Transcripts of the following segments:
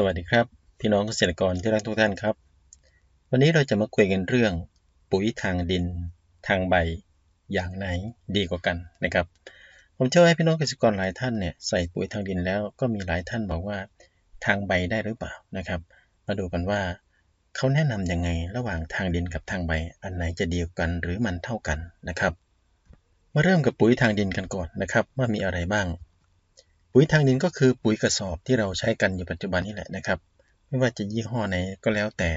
สวัสดีครับ พี่น้องเกษตรกรที่รักทุกท่านครับ วันนี้เราจะมาคุยกันเรื่อง ปุ๋ยทางดิน ทางใบอย่างไหนดีกว่ากันนะครับ ผมเชื่อว่าพี่น้องเกษตรกรหลายท่านเนี่ยใส่ปุ๋ยทางดินแล้วก็มีหลายท่านบอกว่าทางใบได้หรือเปล่านะครับ มาดูกันว่าเขาแนะนำยังไงระหว่างทางดินกับทางใบ อันไหนจะดีกว่ากันหรือมันเท่ากันนะครับ มาเริ่มกับปุ๋ยทางดินกันก่อนนะครับว่ามีอะไรบ้าง ปุ๋ยทางดินก็คือปุ๋ยกระสอบที่เราใช้กันอยู่ปัจจุบันนี่แหละนะครับ ไม่ว่าจะยี่ห้อไหนก็แล้วแต่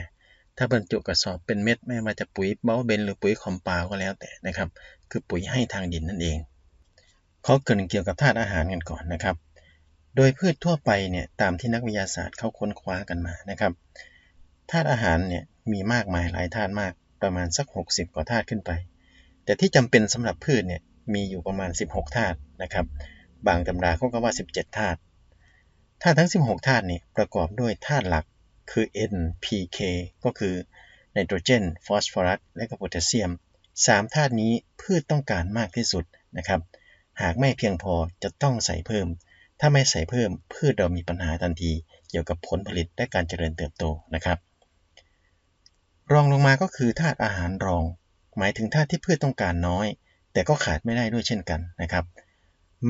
ถ้าบรรจุกระสอบเป็นเม็ดไม่ว่าจะปุ๋ยเบลเบนหรือปุ๋ยคอมปาก็แล้วแต่นะครับ คือปุ๋ยให้ทางดินนั่นเองขอเกินเกี่ยวกับธาตุอาหารกันก่อนนะครับ โดยพืชทั่วไปเนี่ยตามที่นักวิทยาศาสตร์เขาค้นคว้ากันมานะครับธาตุอาหารเนี่ยมีมากมายหลายธาตุมากประมาณสัก 60 กว่าธาตุขึ้นไป แต่ที่จำเป็นสำหรับพืชเนี่ยมีอยู่ประมาณ 16 ธาตุนะครับ บางตำราเขาก็ว่า 17ธาตุธาตุทั้ง 16ธาตุนี้ประกอบด้วยธาตุหลักคือ N P K ก็คือไนโตรเจน ฟอสฟอรัส และก็โพแทสเซียม 3ธาตุนี้พืชต้องการมากที่สุดนะครับ หากไม่เพียงพอจะต้องใส่เพิ่ม ถ้าไม่ใส่เพิ่มพืชเรามีปัญหาทันที เกี่ยวกับผลผลิตและการเจริญเติบโตนะครับ รองลงมาก็คือธาตุอาหารรอง หมายถึงธาตุที่พืชต้องการน้อย แต่ก็ขาดไม่ได้ด้วยเช่นกันนะครับ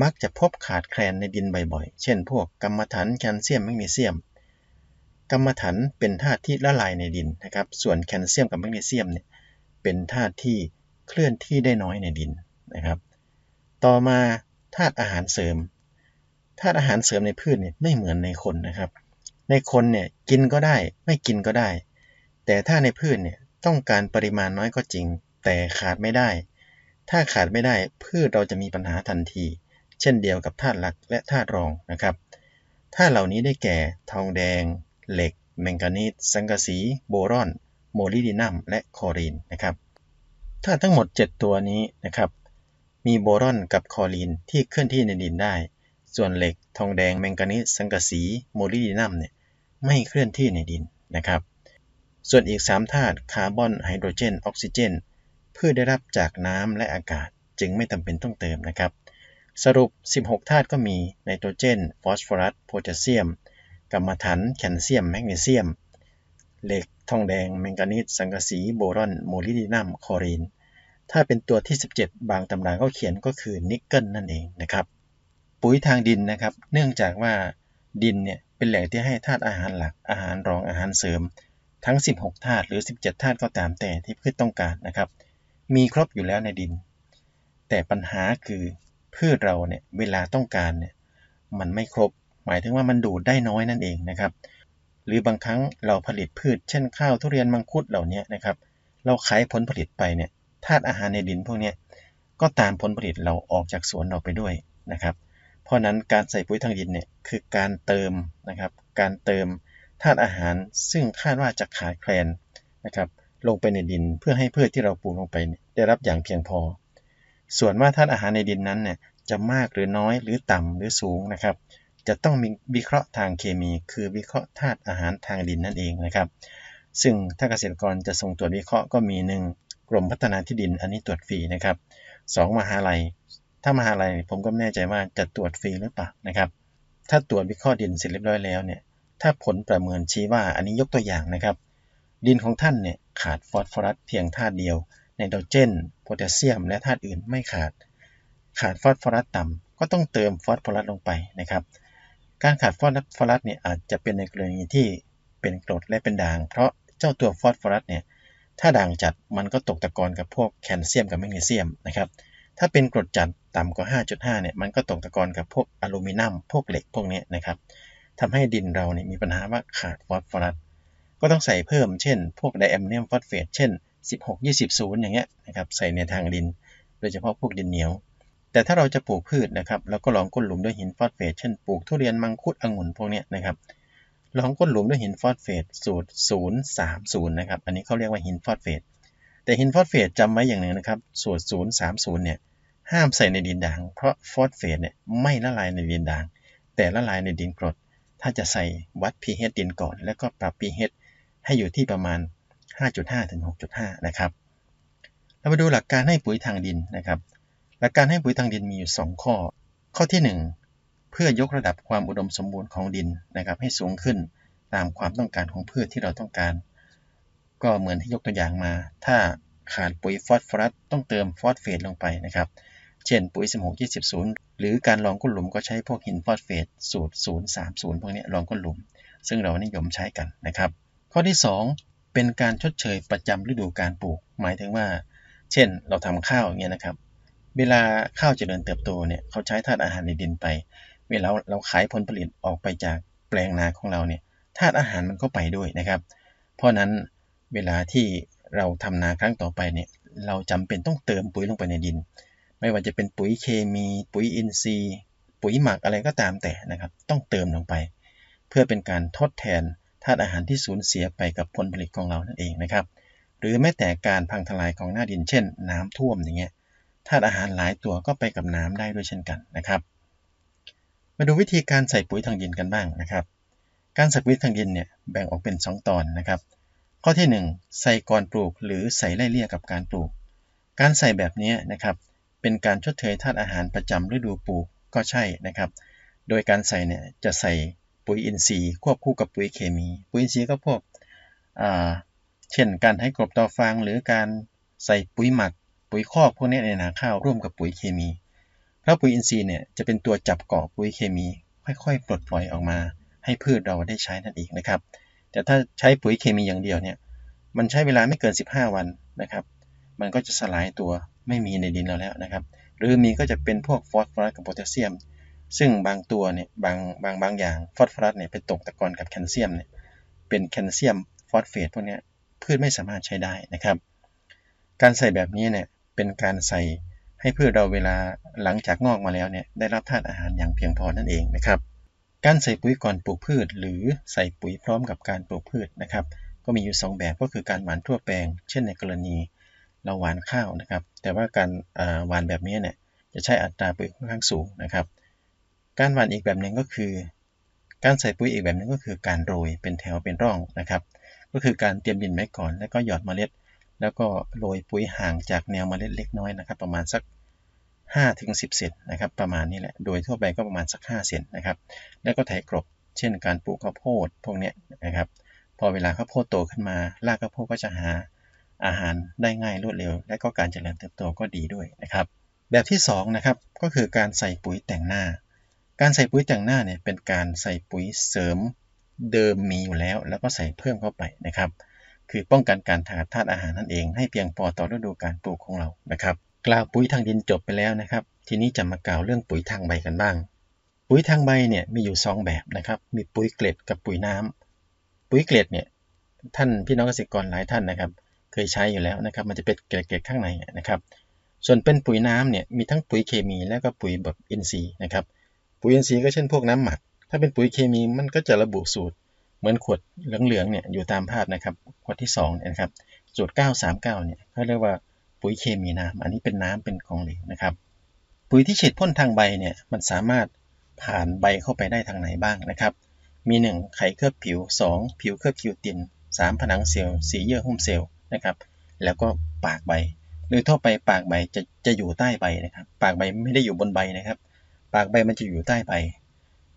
มักจะพบขาดแคลนในดินบ่อยๆ เช่นพวกกรรมฐานแคลเซียมแมกนีเซียม กรรมฐานเป็นธาตุที่ละลายในดินนะครับ ส่วนแคลเซียมกับแมกนีเซียมเนี่ยเป็นธาตุที่เคลื่อนที่ได้น้อยในดินนะครับ ต่อมาธาตุอาหารเสริม ธาตุอาหารเสริมในพืชเนี่ยไม่เหมือนในคนนะครับ ในคนเนี่ยกินก็ได้ไม่กินก็ได้ แต่ถ้าในพืชเนี่ยต้องการปริมาณน้อยก็จริง แต่ขาดไม่ได้ ถ้าขาดไม่ได้พืชเราจะมีปัญหาทันที เช่นเดียวกับธาตุหลักและธาตุรองนะครับธาตุเหล่านี้ได้แก่ ทองแดง เหล็ก แมงกานีสสังกะสี โบรอน โมลิดีนัม และคลอรีนนะครับธาตุทั้งหมด 7 ตัวนี้นะครับ มีโบรอนกับคลอรีนที่เคลื่อนที่ในดินได้ ส่วนเหล็ก ทองแดง แมงกานีสสังกะสี โมลิดีนัมเนี่ยไม่เคลื่อนที่ในดินนะครับ ส่วนอีก 3 ธาตุ คาร์บอน ไฮโดรเจน ออกซิเจน เพืชได้รับจากน้ำและอากาศ จึงไม่จำเป็นต้องเติมนะครับ สรุป 16 ธาตุก็มีไนโตรเจน ฟอสฟอรัส โพแทสเซียมกัมมถัน แคลเซียม แมกนีเซียม เหล็ก ทองแดง แมงกานีส สังกะสี โบรอน โมลิบดีนัมคลอรีน ถ้าเป็นตัวที่ 17 บางตำราก็เขียนก็คือนิกเกิลนั่นเองนะครับ ปุ๋ยทางดินนะครับ เนื่องจากว่าดินเนี่ยเป็นแหล่งที่ให้ธาตุอาหารหลัก อาหารรอง อาหารเสริม ทั้ง 16 ธาตุหรือ 17 ธาตุก็ตามแต่ที่พืชต้องการนะครับ มีครบอยู่แล้วในดิน แต่ปัญหาคือ พืชเราเนี่ยเวลาต้องการเนี่ยมันไม่ครบ หมายถึงว่ามันดูดได้น้อยนั่นเองนะครับ หรือบางครั้งเราผลิตพืช เช่นข้าวทุเรียนมังคุดเหล่านี้นะครับ เราขายผลผลิตไปเนี่ยธาตุอาหารในดินพวกนี้ก็ตามผลผลิตเราออกจากสวนเราไปด้วยนะครับ เพราะนั้นการใส่ปุ๋ยทางดินเนี่ยคือการเติมนะครับ การเติมธาตุอาหารซึ่งคาดว่าจะขาดแคลนนะครับลงไปในดินเพื่อให้พืชที่เราปลูกลงไปได้รับอย่างเพียงพอ ส่วนว่าธาตุอาหารในดินนั้นเนี่ยจะมากหรือน้อยหรือต่ำหรือสูงนะครับ จะต้องมีวิเคราะห์ทางเคมี คือวิเคราะห์ธาตุอาหารทางดินนั่นเองนะครับ ซึ่งถ้าเกษตรกรจะส่งตรวจวิเคราะห์ก็มีหนึ่งกรมพัฒนาที่ดินอันนี้ตรวจฟรีนะครับสองมหาลัย ถ้ามหาลัยผมก็ไม่แน่ใจว่าจะตรวจฟรีหรือเปล่านะครับ ถ้าตรวจวิเคราะห์ดินเสร็จเรียบร้อยแล้วเนี่ยถ้าผลประเมินชี้ว่าอันนี้ยกตัวอย่างนะครับ ดินของท่านเนี่ยขาดฟอสฟอรัสเพียงธาตุเดียวไนโตรเจน โพแทสเซียม และธาตุอื่นไม่ขาด ขาดฟอสฟอรัสต่ำก็ต้องเติมฟอสฟอรัสลงไปนะครับ การขาดฟอสฟอรัสเนี่ยอาจจะเป็นในกรณีที่เป็นกรดและเป็นด่าง เพราะเจ้าตัวฟอสฟอรัสเนี่ยถ้าด่างจัดมันก็ตกตะกอนกับพวกแคลเซียมกับแมกนีเซียมนะครับ ถ้าเป็นกรดจัดต่ำกว่า 5.5 เนี่ยมันก็ตกตะกอนกับพวกอลูมิเนียมพวกเหล็กพวกนี้นะครับทำให้ดินเราเนี่ยมีปัญหาว่าขาดฟอสฟอรัส ก็ต้องใส่เพิ่มเช่น พวกไดแอมเนียมฟอสเฟตเช่น 16 20 0 อย่างเงี้ยนะครับใส่ในทางดิน โดยเฉพาะพวกดินเหนียว แต่ถ้าเราจะปลูกพืชนะครับเราก็ลองก้นหลุมด้วยหินฟอสเฟตเช่นปลูกทุเรียนมังคุดองุ่นพวกเนี้ยนะครับลองก้นหลุมด้วยหินฟอสเฟตสูตร 030 นะครับ อันนี้เขาเรียกว่าหินฟอสเฟต แต่หินฟอสเฟตจำไว้อย่างหนึ่งนะครับ สูตร 030 เนี่ย ห้ามใส่ในดินด่าง เพราะฟอสเฟตเนี่ยไม่ละลายในดินด่าง แต่ละลายในดินกรด ถ้าจะใส่วัด pH ดินก่อน แล้วก็ปรับ pH ให้อยู่ที่ประมาณ 5.5 ถึง 6.5 นะครับ เรามาดูหลักการให้ปุ๋ยทางดินนะครับ หลักการให้ปุ๋ยทางดินมีอยู่ 2 ข้อ ข้อที่ 1 เพื่อยกระดับความอุดมสมบูรณ์ของดินนะครับ ให้สูงขึ้นตามความต้องการของพืชที่เราต้องการ ก็เหมือนที่ยกตัวอย่างมา ถ้าขาดปุ๋ยฟอสฟอรัสต้องเติมฟอสเฟตลงไปนะครับ เช่นปุ๋ย 16 20 0 หรือการรองก้นหลุมก็ใช้พวกหินฟอสเฟตสูตร 030 พวกนี้รองก้นหลุม ซึ่งเรานิยมใช้กันนะครับ ข้อที่ 2 เป็นการชดเชยประจำฤดูการปลูก หมายถึงว่า เช่น เราทำข้าวอย่างเงี้ยนะครับ เวลาข้าวเจริญเติบโตเนี่ยเขาใช้ธาตุอาหารในดินไป เวลาเราขายผลผลิตออกไปจากแปลงนาของเราเนี่ยธาตุอาหารมันก็ไปด้วยนะครับ เพราะนั้นเวลาที่เราทำนาครั้งต่อไปเนี่ยเราจำเป็นต้องเติมปุ๋ยลงไปในดิน ไม่ว่าจะเป็นปุ๋ยเคมี ปุ๋ยอินทรีย์ ปุ๋ยหมักอะไรก็ตามแต่นะครับ ต้องเติมลงไป เพื่อเป็นการทดแทน ธาตุอาหารที่สูญเสียไปกับผลผลิตของเรานั่นเองนะครับ หรือแม้แต่การพังทลายของหน้าดินเช่น น้ำท่วมอย่างเงี้ยธาตุอาหารหลายตัวก็ไปกับน้ำได้ด้วยเช่นกันนะครับ มาดูวิธีการใส่ปุ๋ยทางดินกันบ้างนะครับ การใส่ปุ๋ยทางดินเนี่ยแบ่งออกเป็น 2 ตอนนะครับ ข้อที่ 1 ใส่ก่อนปลูก หรือใส่ไล่เลี่ยกับการปลูก การใส่แบบนี้นะครับเป็นการชดเชยธาตุอาหารประจำฤดูปลูกก็ใช่นะครับ โดยการใส่เนี่ยจะใส่ ปุ๋ยอินทรีย์ควบคู่กับปุ๋ยเคมี ปุ๋ยอินทรีย์ก็พวกเช่นการให้กรบต่อฟางหรือการใส่ปุ๋ยหมัก ปุ๋ยคอกพวกนี้ในนาข้าวร่วมกับปุ๋ยเคมีเพราะปุ๋ยอินทรีย์เนี่ยจะเป็นตัวจับเกาะปุ๋ยเคมี ค่อยๆ ปลดปล่อยออกมา ให้พืชเราได้ใช้นั่นเองนะครับ แต่ถ้าใช้ปุ๋ยเคมีอย่างเดียวเนี่ยมันใช้เวลาไม่เกิน 15 วันนะครับ มันก็จะสลายตัวไม่มีในดินเราแล้วนะครับ หรือมีก็จะเป็นพวกฟอสฟอรัสกับโพแทสเซียม ซึ่งบางตัวเนี่ยบางบางบางอย่างฟอสฟอรัสเนี่ยไปตกตะกอนกับแคลเซียมเนี่ยเป็นแคลเซียมฟอสเฟตพวกนี้พืชไม่สามารถใช้ได้นะครับ การใส่แบบนี้เนี่ยเป็นการใส่ให้พืชเราเวลาหลังจากงอกมาแล้วเนี่ยได้รับธาตุอาหารอย่างเพียงพอนั่นเองนะครับ การใส่ปุ๋ยก่อนปลูกพืช หรือใส่ปุ๋ยพร้อมกับการปลูกพืชนะครับ ก็มีอยู่ 2 แบบก็คือการหว่านทั่วแปลง เช่นในกรณีเราหว่านข้าวนะครับ แต่ว่าการหว่านแบบนี้เนี่ยจะใช้อัตราปุ๋ยค่อนข้างสูงนะครับ การหว่านอีกแบบหนึ่งก็คือ การใส่ปุ๋ยอีกแบบนึงก็คือการโรยเป็นแถวเป็นร่องนะครับ ก็คือการเตรียมดินไว้ก่อน แล้วก็หยอดเมล็ด แล้วก็โรยปุ๋ยห่างจากแนวเมล็ดเล็กน้อยนะครับ ประมาณสัก5ถึง10 เซนนะครับ ประมาณนี้แหละ โดยทั่วไปก็ประมาณสัก 5 เซนนะครับ แล้วก็ไถกรบ เช่น การปลูกข้าวโพดพวกนี้นะครับ พอเวลาข้าวโพดโตขึ้นมา รากข้าวโพดก็จะหาอาหารได้ง่ายรวดเร็ว และก็การเจริญเติบโตก็ดีด้วยนะครับ แบบที่2นะครับ ก็คือการใส่ปุ๋ยแต่งหน้า การใส่ปุ๋ยแต่งหน้าเนี่ยเป็นการใส่ปุ๋ยเสริมเดิมมีอยู่แล้ว แล้วก็ใส่เพิ่มเข้าไปนะครับ คือป้องกันการขาดธาตุอาหารนั่นเอง ให้เพียงพอต่อฤดูการปลูกของเรานะครับ กล่าวปุ๋ยทางดินจบไปแล้วนะครับ ทีนี้จะมากล่าวเรื่องปุ๋ยทางใบกันบ้าง ปุ๋ยทางใบเนี่ยมีอยู่ 2 แบบนะครับ มีปุ๋ยเกล็ดกับปุ๋ยน้ำปุ๋ยเกล็ดเนี่ยท่านพี่น้องเกษตรกรหลายท่านนะครับ เคยใช้อยู่แล้วนะครับ มันจะเป็นเกล็ดๆข้างในนะครับ ส่วนเป็นปุ๋ยน้ำเนี่ยมีทั้งปุ๋ยเคมีและก็ปุ๋ยแบบอินทรีย์นะครับ ปุ๋ยอินทรีย์ก็เช่นพวกน้ำหมัก ถ้าเป็นปุ๋ยเคมีมันก็จะระบุสูตร เหมือนขวดเหลืองๆเนี่ยอยู่ตามภาพนะครับ ขวดที่2เนี่ยนะครับสูตร 939เนี่ยเขาเรียกว่าปุ๋ยเคมีน้ำอันนี้เป็นน้ำเป็นของเหลวนะครับ ปุ๋ยที่ฉีดพ่นทางใบเนี่ยมันสามารถผ่านใบเข้าไปได้ทางไหนบ้างนะครับ มี 1 ไข่เคลือบผิว 2 ผิวเคลือบคิวติน 3 ผนังเซลล์4เยื่อหุ้มเซลล์นะครับ แล้วก็ปากใบ โดยทั่วไปปากใบจะจะอยู่ใต้ใบนะครับ ปากใบไม่ได้อยู่บนใบนะครับ ปากใบมันจะอยู่ใต้ใบ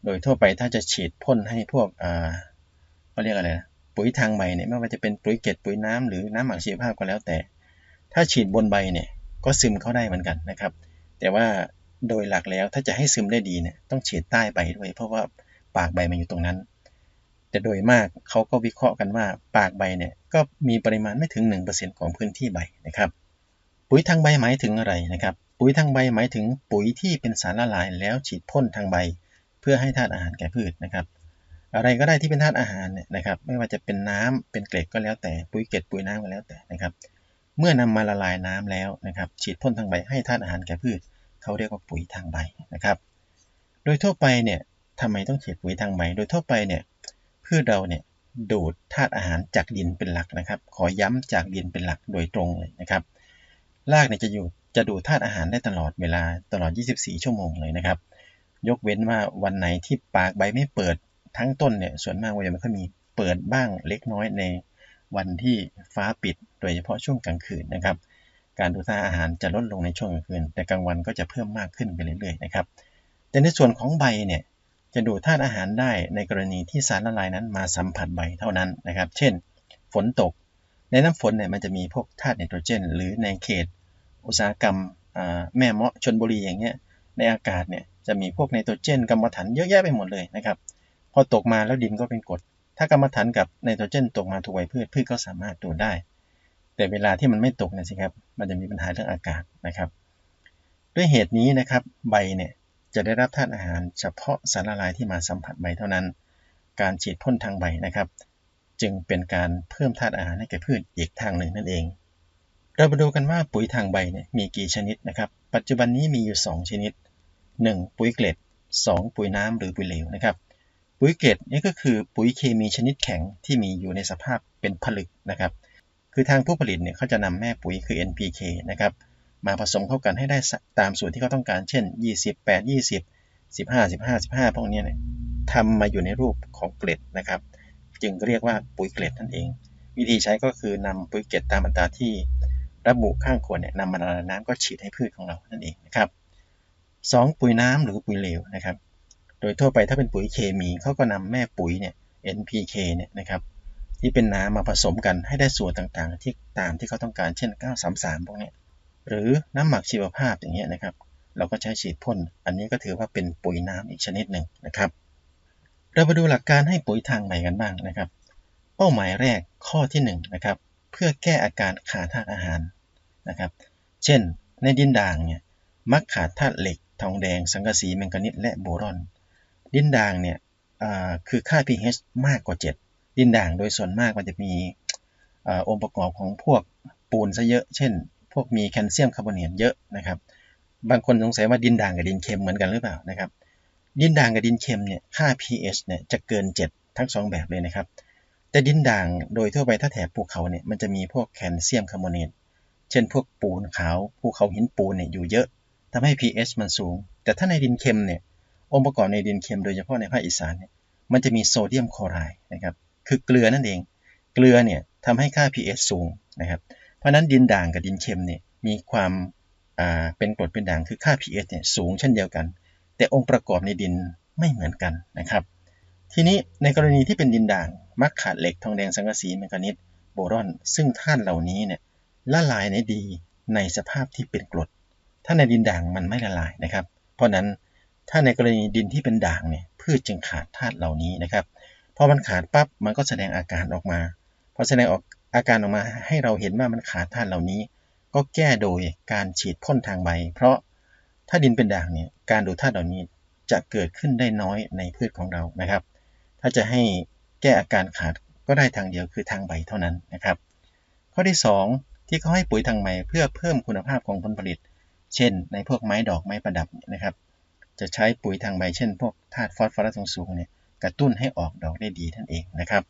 โดยทั่วไปถ้าจะฉีดพ่นให้พวกอ่าเขาเรียกอะไรนะปุ๋ยทางใบเนี่ยไม่ว่าจะเป็นปุ๋ยเกล็ดปุ๋ยน้ำหรือน้ำหมักชีวภาพก็แล้วแต่ ถ้าฉีดบนใบเนี่ยก็ซึมเข้าได้เหมือนกันนะครับ แต่ว่าโดยหลักแล้วถ้าจะให้ซึมได้ดีเนี่ยต้องฉีดใต้ใบด้วย เพราะว่าปากใบมันอยู่ตรงนั้น แต่โดยมากเขาก็วิเคราะห์กันว่าปากใบเนี่ยก็มีปริมาณไม่ถึง 1%ของพื้นที่ใบนะครับ ปุ๋ยทางใบหมายถึงอะไรนะครับ ปุ๋ยทางใบหมายถึงปุ๋ยที่เป็นสารละลายแล้วฉีดพ่นทางใบ เพื่อให้ธาตุอาหารแก่พืชนะครับ อะไรก็ได้ที่เป็นธาตุอาหารเนี่ยนะครับ ไม่ว่าจะเป็นน้ำเป็นเกล็ดก็แล้วแต่ปุ๋ยเกล็ดปุ๋ยน้ำก็แล้วแต่นะครับ เมื่อนำมาละลายน้ำแล้วนะครับ ฉีดพ่นทางใบให้ธาตุอาหารแก่พืชเขาเรียกว่าปุ๋ยทางใบนะครับ โดยทั่วไปเนี่ยทำไมต้องฉีดปุ๋ยทางใบ โดยทั่วไปเนี่ยพืชเราเนี่ยดูดธาตุอาหารจากดินเป็นหลักนะครับ ขอย้ำจากดินเป็นหลักโดยตรงเลยนะครับรากเนี่ยจะอยู่ จะดูดธาตุอาหารได้ตลอดเวลาตลอด 24 ชั่วโมงเลยนะครับ ยกเว้นว่าวันไหนที่ปากใบไม่เปิดทั้งต้นเนี่ยส่วนมากวันมันก็มีเปิดบ้างเล็กน้อยในวันที่ฟ้าปิดโดยเฉพาะช่วงกลางคืนนะครับ การดูดธาตุอาหารจะลดลงในช่วงกลางคืน แต่กลางวันก็จะเพิ่มมากขึ้นไปเรื่อยๆนะครับแต่ในส่วนของใบเนี่ยจะดูดธาตุอาหารได้ในกรณีที่สารละลายนั้นมาสัมผัสใบเท่านั้นนะครับ เช่น ฝนตก ในน้ำฝนเนี่ยมันจะมีพวกธาตุไนโตรเจน หรือในเขต อุตสาหกรรมแม่เมาะชนบุรีอย่างเงี้ยในอากาศเนี่ยจะมีพวกไนโตรเจนกรรมฐานเยอะแยะไปหมดเลยนะครับพอตกมาแล้วดินก็เป็นกรดถ้ากรรมฐานกับไนโตรเจนตกมาถูกใบพืชพืชก็สามารถดูดได้ แต่เวลาที่มันไม่ตกนะสิครับมันจะมีปัญหาเรื่องอากาศนะครับ ด้วยเหตุนี้นะครับใบเนี่ยจะได้รับธาตุอาหารเฉพาะสารละลายที่มาสัมผัสใบเท่านั้น การฉีดพ่นทางใบนะครับ จึงเป็นการเพิ่มธาตุอาหารให้แก่พืชอีกทางหนึ่งนั่นเอง เรามาดูกันว่าปุ๋ยทางใบเนี่ยมีกี่ชนิดนะครับ ปัจจุบันนี้มีอยู่ 2 ชนิด 1. ปุ๋ยเกล็ด 2. ปุ๋ยน้ำหรือปุ๋ยเหลวนะครับ ปุ๋ยเกล็ดนี่ก็คือปุ๋ยเคมีชนิดแข็งที่มีอยู่ในสภาพเป็นผลึกนะครับ คือทางผู้ผลิตเนี่ยเขาจะนำแม่ปุ๋ยคือ NPK นะครับ มาผสมเข้ากันให้ได้ตามสูตรที่เขาต้องการ เช่น 20 8 20 15 15 15 พวกนี้เนี่ยทำมาอยู่ในรูปของเกล็ดนะครับ จึงเรียกว่าปุ๋ยเกล็ดนั่นเอง วิธีใช้ก็คือนำปุ๋ยเกล็ดตามอัตราที่ ระบุข้างขวดเนี่ยนำมาละลายน้ำก็ฉีดให้พืชของเรานั่นเองนะครับ 2. ปุ๋ยน้ำหรือปุ๋ยเหลวนะครับ โดยทั่วไปถ้าเป็นปุ๋ยเคมีเขาก็นำแม่ปุ๋ยเนี่ย NPK เนี่ยนะครับที่เป็นน้ำมาผสมกันให้ได้ส่วนต่างๆ ที่ตามที่เขาต้องการเช่น 933 พวกนี้หรือน้ำหมักชีวภาพอย่างเงี้ยนะครับ เราก็ใช้ฉีดพ่น อันนี้ก็ถือว่าเป็นปุ๋ยน้ำอีกชนิดหนึ่งนะครับ เรามาดูหลักการให้ปุ๋ยทางใหม่กันบ้างนะครับ เป้าหมายแรกข้อที่1นนะครับ เพื่อแก้อาการขาดธาตุอาหารนะครับ เช่น ในดินด่างเนี่ยมักขาดธาตุเหล็ก ทองแดง สังกะสีแมงกานีสและโบรอน ดินด่างเนี่ยคือค่า pH มากกว่า 7 ดินด่างโดยส่วนมากมันจะมีองค์ประกอบของพวกปูนซะเยอะ เช่น พวกมีแคลเซียมคาร์บอเนตเยอะนะครับ บางคนสงสัยว่าดินด่างกับดินเค็มเหมือนกันหรือเปล่านะครับ ดินด่างกับดินเค็มเนี่ยค่า pH เนี่ยจะเกิน 7 ทั้ง 2 แบบเลยนะครับ แต่ดินด่างโดยทั่วไปถ้าแถบภูเขาเนี่ยมันจะมีพวกแคลเซียมคาร์บอเนตเช่นพวกปูนขาวภูเขาหินปูนเนี่ยอยู่เยอะทำให้ pH มันสูง แต่ถ้าในดินเค็มเนี่ยองค์ประกอบในดินเค็มโดยเฉพาะในภาคอีสานเนี่ยมันจะมีโซเดียมคลอไรด์นะครับคือเกลือนั่นเอง เกลือเนี่ยทำให้ค่า pH สูงนะครับเพราะนั้นดินด่างกับดินเค็มเนี่ยมีความเป็นกรดเป็นด่างคือค่า pH เนี่ยสูงเช่นเดียวกัน แต่องค์ประกอบในดินไม่เหมือนกันนะครับ ทีนี้ในกรณีที่เป็นดินด่างมักขาดเหล็กทองแดงสังกะสีแมงกานีสโบรอน ซึ่งธาตุเหล่านี้เนี่ยละลายในดีในสภาพที่เป็นกรด ถ้าในดินด่างมันไม่ละลายนะครับ เพราะนั้นถ้าในกรณีดินที่เป็นด่างเนี่ยพืชจึงขาดธาตุเหล่านี้นะครับพอมันขาดปั๊บมันก็แสดงอาการออกมาพอแสดงออกอาการออกมาให้เราเห็นว่ามันขาดธาตุเหล่านี้ ก็แก้โดยการฉีดพ่นทางใบ เพราะถ้าดินเป็นด่างเนี่ยการดูดธาตุเหล่านี้จะเกิดขึ้นได้น้อยในพืชของเรานะครับ ถ้าจะให้แก้อาการขาดก็ได้ทางเดียวคือทางใบเท่านั้นนะครับ ข้อที่ 2 ที่เขาให้ปุ๋ยทางใบเพื่อเพิ่มคุณภาพของผลผลิต เช่น ในพวกไม้ดอกไม้ประดับนะครับ จะใช้ปุ๋ยทางใบเช่น พวกธาตุฟอสฟอรัสสูงๆเนี่ยกระตุ้นให้ออกดอกได้ดีนั่นเองนะครับ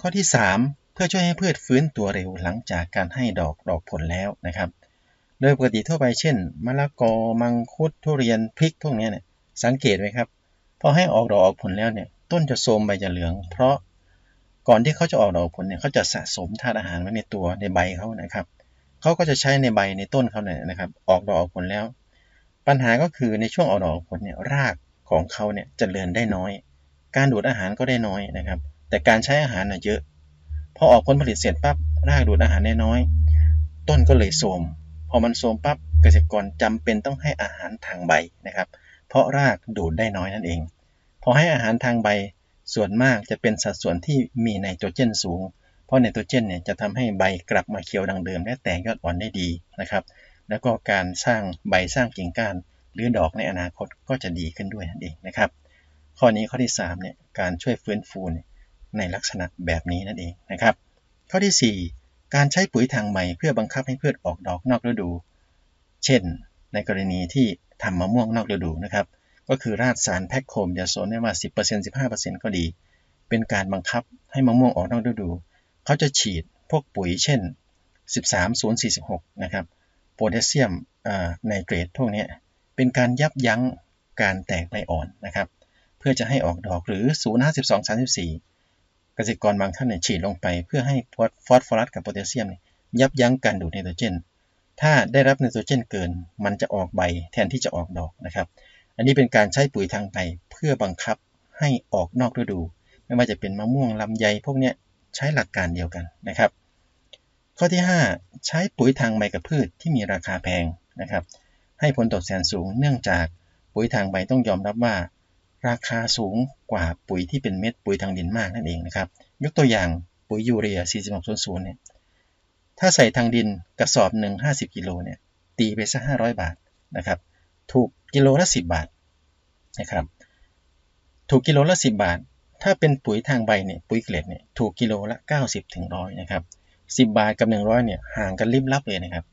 ข้อที่3พื่อช่วยให้พืชฟื้นตัวเร็วหลังจากการให้ดอกดอกผลแล้วนะครับ โดยปกติทั่วไปเช่น มะละกอมังคุดทุเรียนพริกพวกนี้เนี่ยสังเกตไหมครับพอให้ออกดอกออกผลแล้วเนี่ย ต้นจะโทมใบจะเหลือง เพราะก่อนที่เขาจะออกดอกผลเนี่ยเขาจะสะสมธาตุอาหารไว้ในตัวในใบเขานะครับเขาก็จะใช้ในใบในต้นเขาเนี่ยนะครับ ออกดอกออกผลแล้ว ปัญหาก็คือในช่วงออกดอกออกผลเนี่ยรากของเขาเนี่ยจะเจริญได้น้อย การดูดอาหารก็ได้น้อยนะครับ แต่การใช้อาหารน่ะเยอะพอออกผลผลิตเสร็จปั๊บรากดูดอาหารน้อย ต้นก็เลยโทมพอมันโทมปั๊บเกษตรกรจำเป็นต้องให้อาหารทางใบนะครับ เพราะรากดูดได้น้อยนั่นเอง อให้อาหารทางใบส่วนมากจะเป็นสัดส่วนที่มีไนโตรเจนสูง เพราะไนโตรเจนเนี่ยจะทำให้ใบกลับมาเขียวดังเดิม และแตกยอดอ่อนได้ดีนะครับ แล้วก็การสร้างใบสร้างกิ่งก้าน หรือดอกในอนาคตก็จะดีขึ้นด้วยนั่นเองนะครับ ข้อนี้ข้อที่3เนี่ยการช่วยฟื้นฟูนในลักษณะแบบนี้นั่นเองนะครับ ข้อที่ 4 การใช้ปุ๋ยทางใหม่เพื่อบังคับให้พืชออกดอกนอกฤดู เช่น ในกรณีที่ทำมะม่วงนอกฤดูนะครับ ก็คือราดสารแพคโคมยาโซนได้ว่า 10% 15%ก็ดี เป็นการบังคับให้มะม่วงออกนอกฤดู เขาจะฉีดพวกปุ๋ยเช่น 13046 นะครับ โพแทสเซียมไนเตรตพวกนี้เป็นการยับยั้งการแตกใบอ่อนนะครับ เพื่อจะให้ออกดอกหรือ 05234 เกษตรกรบางท่านเนี่ยฉีดลงไป เพื่อให้ฟอสฟอรัสกับโพแทสเซียมยับยั้งการดูดไนโตรเจน ถ้าได้รับไนโตรเจนเกิน มันจะออกใบแทนที่จะออกดอกนะครับ อันนี้เป็นการใช้ปุ๋ยทางใบเพื่อบังคับให้ออกนอกฤดู ไม่ว่าจะเป็นมะม่วงลำไยพวกนี้ใช้หลักการเดียวกันนะครับ ข้อที่ 5 ใช้ปุ๋ยทางใบกับพืชที่มีราคาแพงนะครับ ให้ผลตอบแทนสูงเนื่องจากปุ๋ยทางใบต้องยอมรับว่า ราคาสูงกว่าปุ๋ยที่เป็นเม็ดปุ๋ยทางดินมากนั่นเองนะครับ ยกตัวอย่างปุ๋ยยูเรีย 4600เนี่ยถ้าใส่ทางดินกระสอบหนึ่ง50 กิโลเนี่ยตีไปสัก500 บาทนะครับ ถูกกิโลละ10บาทนะครับ ถูกกิโลละ10บาท ถ้าเป็นปุ๋ยทางใบเนี่ยปุ๋ยเกล็ดเนี่ยถูกกิโลละ 90ถึง100นะครับ10บาทกับ100เนี่ยห่างกันลิบลับเลยนะครับ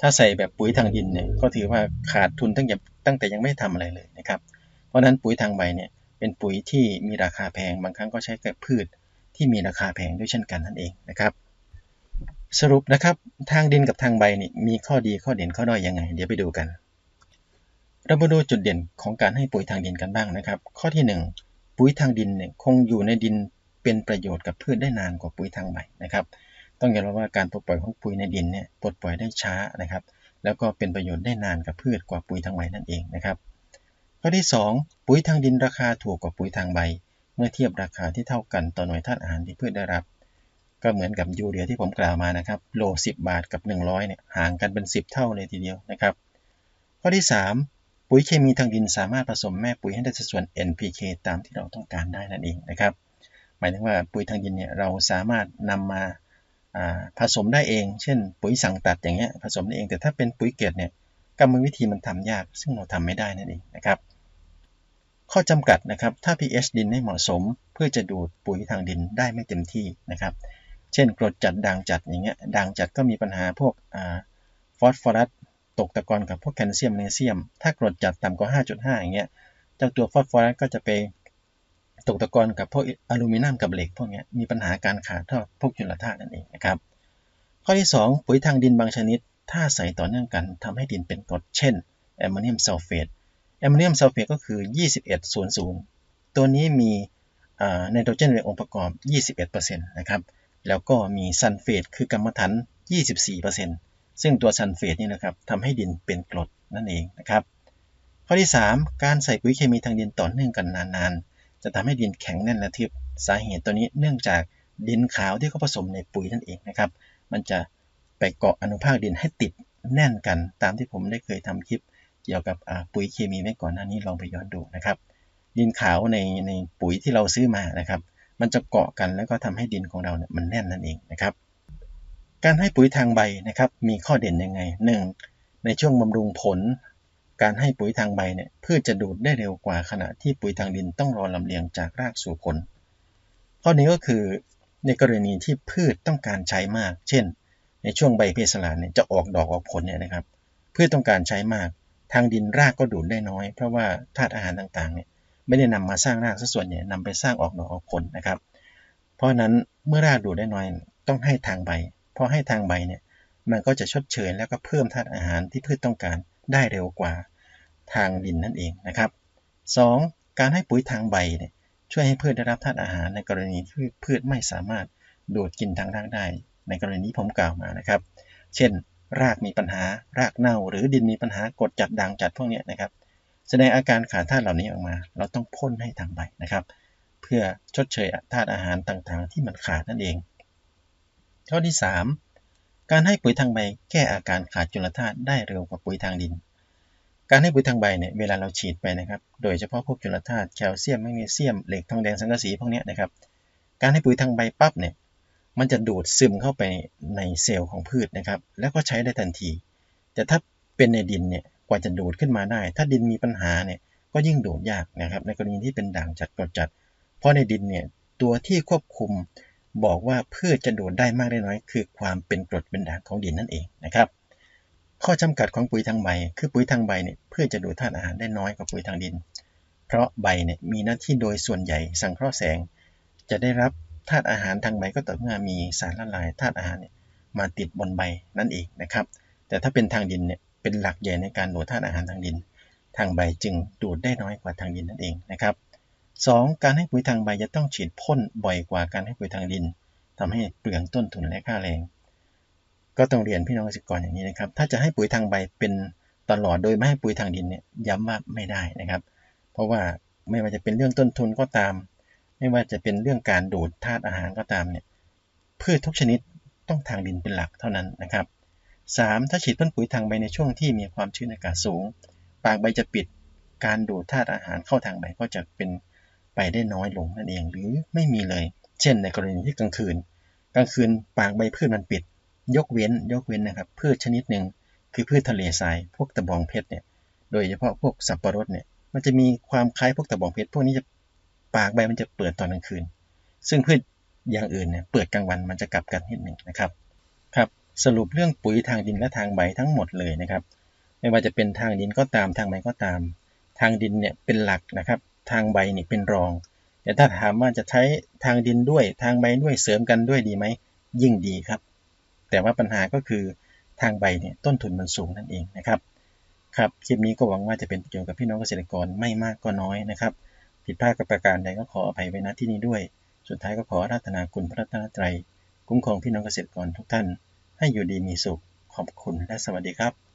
ถ้าใส่แบบปุ๋ยทางดินเนี่ยก็ถือว่าขาดทุนตั้งแต่ตั้งแต่ยังไม่ทำอะไรเลยนะครับ เพราะนั้นปุ๋ยทางใบเนี่ยเป็นปุ๋ยที่มีราคาแพงบางครั้งก็ใช้กับพืชที่มีราคาแพงด้วยเช่นกันนั่นเองนะครับ สรุปนะครับทางดินกับทางใบนี่มีข้อดีข้อเด่นข้อด้อยยังไง เดี๋ยวไปดูกัน เรามาดูจุดเด่นของการให้ปุ๋ยทางดินกันบ้างนะครับ ข้อที่ 1 ปุ๋ยทางดินเนี่ยคงอยู่ในดินเป็นประโยชน์กับพืชได้นานกว่าปุ๋ยทางใบนะครับ ต้องยอมรับว่าการปลดปล่อยของปุ๋ยในดินเนี่ยปลดปล่อยได้ช้านะครับ แล้วก็เป็นประโยชน์ได้นานกับพืชกว่าปุ๋ยทางใบนั่นเองนะครับข้อที่ 2 ปุ๋ยทางดินราคาถูกกว่าปุ๋ยทางใบ เมื่อเทียบราคาที่เท่ากันต่อหน่วยธาตุอาหารที่พืชได้รับ ก็เหมือนกับยูเรียที่ผมกล่าวมานะครับโล10 บาทกับ 100เนี่ยห่างกันเป็น 10 เท่าเลยทีเดียวนะครับ ข้อที่ 3 ปุ๋ยเคมีทางดินสามารถผสมแม่ปุ๋ยให้ได้สัดส่วน NPK ตามที่เราต้องการได้นั่นเองนะครับ หมายถึงว่าปุ๋ยทางดินเนี่ยเราสามารถนำมาผสมได้เอง เช่น ปุ๋ยสั่งตัดอย่างเงี้ยผสมได้เอง แต่ถ้าเป็นปุ๋ยเกล็ดเนี่ยกรรมวิธีมันทำยาก ซึ่งเราทำไม่ได้นั่นเองนะครับ ข้อจำกัดนะครับ ถ้า pH ดินไม่เหมาะสม เพื่อจะดูดปุ๋ยทางดินได้ไม่เต็มที่นะครับ เช่นกรดจัดด่างจัดอย่างเงี้ยด่างจัดก็มีปัญหาพวกฟอสฟอรัส ตกตะกอนกับพวกแคลเซียมแมกนีเซียม ถ้ากรดจัดต่ำกว่า 5.5 อย่างเงี้ย เจ้าตัวฟอสฟอรัสก็จะไปตกตะกอนกับพวกอลูมิเนียมกับเหล็กพวกนี้มีปัญหาการขาดทอพวกจุลธาตุนั่นเองนะครับ ข้อที่ 2 ปุ๋ยทางดินบางชนิด ถ้าใส่ต่อเนื่องกันทำให้ดินเป็นกรด เช่นแอมโมเนียมซัลเฟต แอมโมเนียมซัลเฟตก็คือ 2100 ตัวนี้มีไนโตรเจนเป็นองค์ประกอบ 21%นะครับ แล้วก็มีซัลเฟตคือกรรมฐาน 24% ซึ่งตัวซัลเฟตนี่นะครับทำให้ดินเป็นกรดนั่นเองนะครับ ข้อที่ 3 การใส่ปุ๋ยเคมีทางดินต่อเนื่องกันนานๆ จะทำให้ดินแข็งแน่นและทึบสาเหตุตัวนี้เนื่องจากดินขาวที่เขาผสมในปุ๋ยนั่นเองนะครับ มันจะไปเกาะอนุภาคดินให้ติดแน่นกัน ตามที่ผมได้เคยทำคลิปเกี่ยวกับปุ๋ยเคมีไว้ก่อนหน้านี้ลองไปย้อนดูนะครับ ดินขาวในในปุ๋ยที่เราซื้อมานะครับ มันจะเกาะกันแล้วก็ทำให้ดินของเราเนี่ยมันแน่นนั่นเองนะครับ การให้ปุ๋ยทางใบนะครับมีข้อเด่นยังไง 1. ในช่วงบำรุงผล การให้ปุ๋ยทางใบเนี่ยพืชจะดูดได้เร็วกว่าขณะที่ปุ๋ยทางดินต้องรอลำเลียงจากรากสู่ผล ข้อนี้ก็คือในกรณีที่พืชต้องการใช้มาก เช่น ในช่วงใบเพสลาเนี่ยจะออกดอกออกผลเนี่ยนะครับพืชต้องการใช้มาก ทางดินรากก็ดูดได้น้อย เพราะว่าธาตุอาหารต่างๆเนี่ยไม่ได้นำมาสร้างรากซะส่วนใหญ่นำไปสร้างออกดอกออกผลนะครับ เพราะนั้นเมื่อรากดูดได้น้อยต้องให้ทางใบ พอให้ทางใบเนี่ยมันก็จะชดเชยแล้วก็เพิ่มธาตุอาหารที่พืชต้องการได้เร็วกว่าทางดินนั่นเองนะครับ 2. การให้ปุ๋ยทางใบเนี่ยช่วยให้พืชได้รับธาตุอาหารในกรณีที่พืชไม่สามารถดูดกินทางรากได้ ในกรณีผมกล่าวมานะครับ เช่น รากมีปัญหารากเน่า หรือดินมีปัญหากดจัดด่างจัดพวกนี้นะครับ แสดงอาการขาดธาตุเหล่านี้ออกมา เราต้องพ่นให้ทางใบนะครับ เพื่อชดเชยธาตุอาหารต่างๆ ที่มันขาดนั่นเอง ข้อที่ 3 การให้ปุ๋ยทางใบแก้อาการขาดจุลธาตุได้เร็วกว่าปุ๋ยทางดิน การให้ปุ๋ยทางใบเนี่ยเวลาเราฉีดไปนะครับ โดยเฉพาะพวกจุลธาตุแคลเซียมแมกนีเซียมเหล็กทองแดงสังกะสีพวกนี้นะครับ การให้ปุ๋ยทางใบปั๊บเนี่ยมันจะดูดซึมเข้าไปในเซลล์ของพืชนะครับ แล้วก็ใช้ได้ทันที แต่ถ้าเป็นในดินเนี่ยกว่าจะดูดขึ้นมาได้ ถ้าดินมีปัญหาเนี่ยก็ยิ่งดูดยากนะครับ ในกรณีที่เป็นด่างจัดกรดจัด เพราะในดินเนี่ยตัวที่ควบคุม บอกว่าพืชจะดูดได้มากได้น้อย คือความเป็นกรดเป็นด่างของดินนั่นเองนะครับ ข้อจำกัดของปุ๋ยทางใบ คือปุ๋ยทางใบเนี่ยเพื่อจะดูดธาตุอาหารได้น้อยกว่าปุ๋ยทางดิน เพราะใบเนี่ยมีหน้าที่โดยส่วนใหญ่สังเคราะห์แสง จะได้รับธาตุอาหารทางใบก็ต่อเมื่อมีสารละลายธาตุอาหารเนี่ยมาติดบนใบนั่นเองนะครับ แต่ถ้าเป็นทางดินเนี่ยเป็นหลักใหญ่ในการดูดธาตุอาหารทางดิน ทางใบจึงดูดได้น้อยกว่าทางดินนั่นเองนะครับ 2. การให้ปุ๋ยทางใบจะต้องฉีดพ่นบ่อยกว่าการให้ปุ๋ยทางดินทำให้เปลืองต้นทุนและค่าแรง ก็ต้องเรียนพี่น้องเกษตรกรอย่างนี้นะครับ ถ้าจะให้ปุ๋ยทางใบเป็นตลอดโดยไม่ให้ปุ๋ยทางดินเนี่ยย้ำว่าไม่ได้นะครับ เพราะว่าไม่ว่าจะเป็นเรื่องต้นทุนก็ตาม ไม่ว่าจะเป็นเรื่องการดูดธาตุอาหารก็ตามเนี่ยพืชทุกชนิดต้องทางดินเป็นหลักเท่านั้นนะครับ 3. ถ้าฉีดพ่นปุ๋ยทางใบในช่วงที่มีความชื้นอากาศสูง ปากใบจะปิดการดูดธาตุอาหารเข้าทางใบก็จะเป็น ไปได้น้อยลงนั่นเอง หรือไม่มีเลย เช่นในกรณีที่กลางคืน กลางคืนปากใบพืชมันปิด ยกเว้นยกเว้นนะครับ พืชชนิดหนึ่งคือพืชทะเลทรายพวกตะบองเพชรเนี่ย โดยเฉพาะพวกสับปะรดเนี่ยมันจะมีความคล้ายพวกตะบองเพชรพวกนี้จะปากใบมันจะเปิดตอนกลางคืน ซึ่งพืชอย่างอื่นเนี่ยเปิดกลางวันมันจะกลับกันนิดหนึ่งนะครับครับสรุปเรื่องปุ๋ยทางดินและทางใบทั้งหมดเลยนะครับ ไม่ว่าจะเป็นทางดินก็ตามทางใบก็ตาม ทางดินเนี่ยเป็นหลักนะครับ ทางใบนี่เป็นรอง แต่ถ้าถามว่าจะใช้ทางดินด้วยทางใบด้วยเสริมกันด้วยดีไหม ยิ่งดีครับ แต่ว่าปัญหาก็คือทางใบเนี่ยต้นทุนมันสูงนั่นเองนะครับ ครับ คลิปนี้ก็หวังว่าจะเป็นประโยชน์กับพี่น้องเกษตรกรไม่มากก็น้อยนะครับ ผิดพลาดกับประการใดก็ขออภัยไว้ณที่นี้ด้วย สุดท้ายก็ขอราธนาคุณพระรัตนตรัย คุ้มครองพี่น้องเกษตรกรทุกท่าน ให้อยู่ดีมีสุข ขอบคุณและสวัสดีครับ